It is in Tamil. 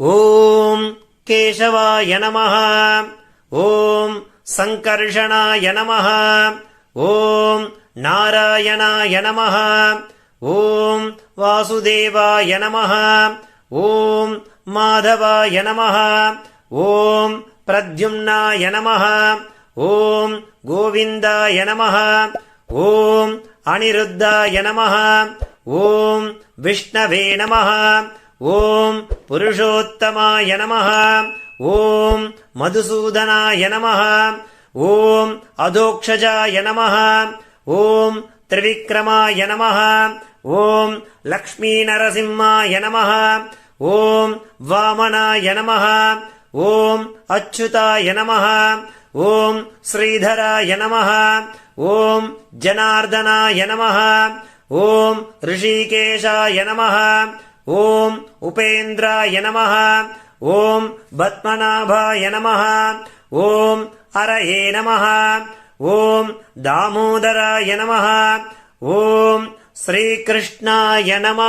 ஓம் கேசவாய நம ஓம் சங்கர்ஷணாய நம ஓம் நாராயணாய நம ஓம் வாசுதேவாய நம ஓம் மாதவாய நம ஓம் பிரத்யும்னாய நம ஓம் கோவிந்தாய நம ஓம் அனிருத்தாய நம ஓம் விஷ்ணவே நம ஓம் புருஷோத்தமாய நம ஓம் மதுசூதனாய நம ஓம் அதோக்ஷஜாய நம ஓம் திரிவிக்ரமாய நம ஓம் லக்ஷ்மீ நரசிம்மாய நம ஓம் வாமனாய நம ஓம் அச்சுதாய நம ஓம் ஸ்ரீதராய நம ஓம் ஜனார்தனாய நம ஓம் ரிஷிகேஷாய நம ஓம் உபேந்திராய நம ஓம் பத்மநாபாய நம ஓம் அரயே நம ஓம் தாமோதராய நம ஓம் ஸ்ரீகிருஷ்ணாய நம